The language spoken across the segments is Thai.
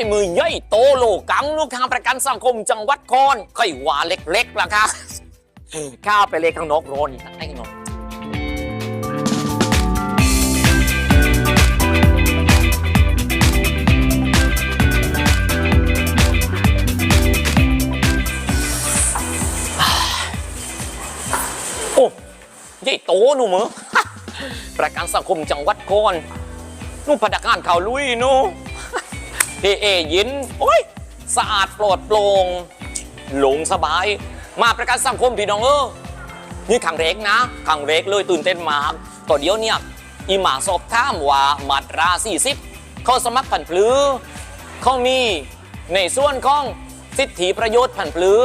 ยมือใหญ่โตโลกังลูกค้าประกันสังคมจังหวัดคอนค่อยว่าเล็กๆล่ะค่ะข้าไปเลยข้างนอกโรนอีกไอ้นกโอ้ใหญ่โตหนูมือประกันสังคมจังหวัดคอนนูพนักงานเขาลุยนู่ เอเอยินโอ้ยสะอาดปลอดโปร่งหลงสบาย มาประกันสังคมพี่น้องเออนี่ขังเล็กนะขังเล็กเลยตื่นเต้นมากต่อเดียวเนี่ยอีหมาสอบถามว่ามาตรา40เขาสมัครผันพลือเขามีในส่วนของสิทธิประโยชน์ผันพลือ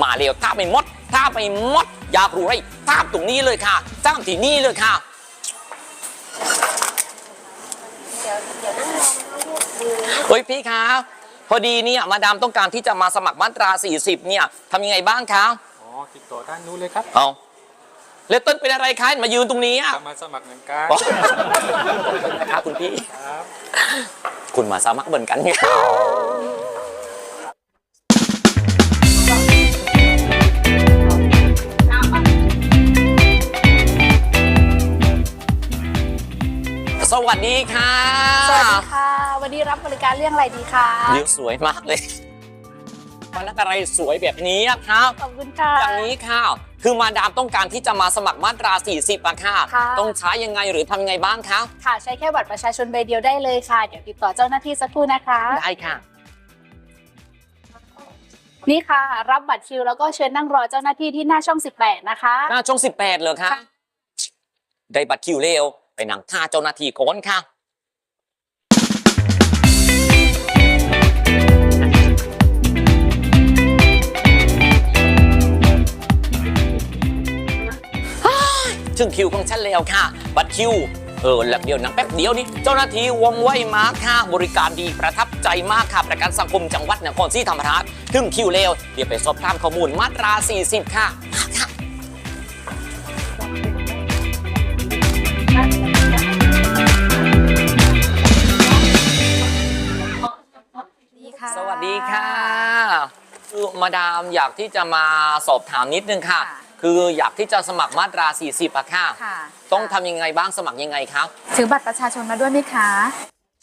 มาเร็วถ้าไม่หมด ถ้าไม่หมด อยากรู้ไรตาตรงนี้เลยค่ะตามที่นี่เลยค่ะ เดี๋ยวเดี๋ยวนั่งรอนะลูกมือ เฮ้ยพี่คะพอดีเนี่ยมาดามต้องการที่จะมาสมัครมาตรา 40 เนี่ยทำยังไงบ้างคะอ๋อติดต่อด้านนู้นเลยครับเอาเลตเติ้ลเป็นอะไรคะมายืนตรงนี้อะจะมาสมัครเหมือนกันอ๋อนะคะคุณพี่ครับคุณมาสมัครเหมือนกันเนี่ยสวัสดีค่ะ สวัสดีค่ะ วันนี้รับบริการเรื่องอะไรดีคะยิ้วสวยมากเลยมานักอะไรสวยแบบนี้อะครับขอบคุณค่ะอย่างนี้ค่ะคือมาดามต้องการที่จะมาสมัครมาตรา 40อะค่ะค่ะต้องใช้ยังไงหรือทำยังไงบ้างคะค่ะใช้แค่บัตรประชาชนใบเดียวได้เลยค่ะ เดี๋ยวติดต่อเจ้าหน้าที่สักครู่นะคะ ได้ค่ะ นี่ค่ะ รับบัตรคิวแล้วก็เชิญนั่งรอเจ้าหน้าที่ที่หน้าช่อง 18 นะคะ หน้าช่อง 18เลยคะค่ะได้บัตรคิวเร็ว ไปนั่งท่าเจ้าหน้าที่ก่อนค่ะ ถึงคิวของฉันแล้วค่ะ บัตรคิว เออแล้วเดียวนังแป๊บเดียวนี้ เจ้าหน้าที่ว่องไวมากค่ะ บริการดีประทับใจมากค่ะ ประกันสังคมจังหวัดนครศรีธรรมราช ถึงคิวเร็วเดี๋ยวไปสอบถามข้อมูลมาตรา 40 ค่ะมาค่ะดีค่ะสวัสดีค่ะคือมาดามอยากที่จะมาสอบถามนิดนึงค่ะ ค่ะ คืออยากที่จะสมัครมาตรา 40อะค่ะ ค่ะ ต้องทำยังไงบ้างสมัครยังไงครับ ถือบัตรประชาชนมาด้วยไหมคะ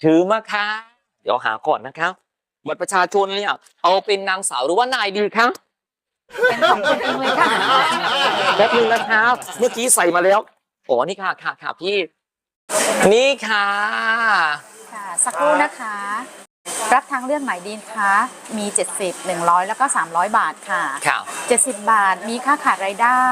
ถือมาค่ะ เดี๋ยวหาก่อนนะครับ บัตรประชาชนเนี่ยเอาเป็นนางสาวหรือว่านายดีครับเป็นของคุณเองเลยค่ะแป๊บนึงนะครับ เมื่อกี้ใส่มาแล้วโอ้นี่ค่ะค่ะค่ะพี่ นี่ค่ะ ค่ะ สักครู่นะคะ รับทางเลือกไหนดีคะมี 70 100 แล้วก็ 300 บาทค่ะค่ะ70 บาทมีค่าขาดรายได้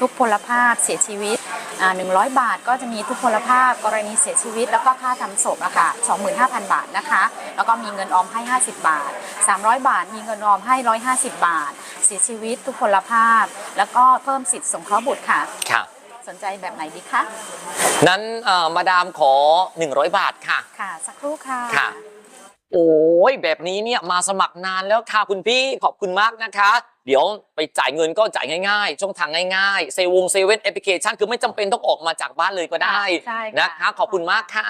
ทุกพลภาพเสียชีวิตอ่า100 บาทก็จะมีทุกพลภาพกรณีเสียชีวิต แล้วก็ค่าทำศพอะค่ะ25,000 บาทนะคะ แล้วก็มีเงินออมให้ 50 บาท 300 บาทมีเงินออมให้ 150 บาท เสียชีวิตทุกพลภาพ แล้วก็เพิ่มสิทธิ์สงเคราะห์บุตรค่ะค่ะสนใจแบบไหนดีคะนั้นเอ่อมาดามขอ 100 บาทค่ะ ค่ะ สักครู่ค่ะ ค่ะ โอ้ยแบบนี้เนี่ยมาสมัครนานแล้วค่ะคุณพี่ขอบคุณมากนะคะ เดี๋ยวไปจ่ายเงินก็จ่ายง่ายๆ ช่องทางง่ายๆ เซวงเซเว่นแอปพลิเคชันคือไม่จำเป็นต้องออกมาจากบ้านเลยก็ได้ใช่นะคะขอบคุณมากค่ะ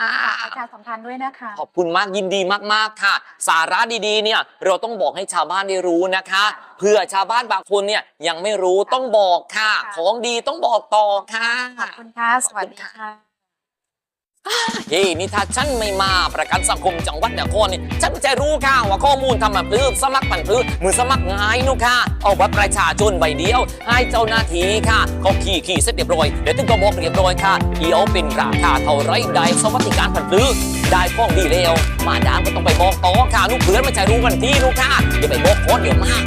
ประชาสัมพันธ์ด้วยนะคะ ขอบคุณมากยินดีมากๆค่ะ สาระดีๆเนี่ยเราต้องบอกให้ชาวบ้านได้รู้นะคะเพื่อชาวบ้านบางคนเนี่ยยังไม่รู้ต้องบอกค่ะค่ะของดีต้องบอกต่อค่ะ ขอบคุณค่ะ สวัสดีค่ะ เฮ้ยนี่ถ้าฉันไม่มาประกันสังคมจังหวัดนครนี่ฉันจะรู้ค่ะว่าข้อมูลทำแบบปลื้มสมัครผันพื้มือสมัครง่ายนุค่ะเอาบัตรประชาชนใบเดียว ให้เจ้าหน้าที่ค่ะเขาขี่ขี่เสร็จเรียบร้อยเดี๋ยวถึงก็บอกเรียบร้อยค่ะเดี๋ยวเป็นราคาเท่าไรได้สวัสดิการผันพื้ได้ข้องดีแล้วมาดามก็ต้องไปบอกต่อค่ะลูกเพื่อนไม่ใช่รู้กันที่ลูกค่ะเดี๋ยวไปบอกโค้ดเดี๋ยวมาก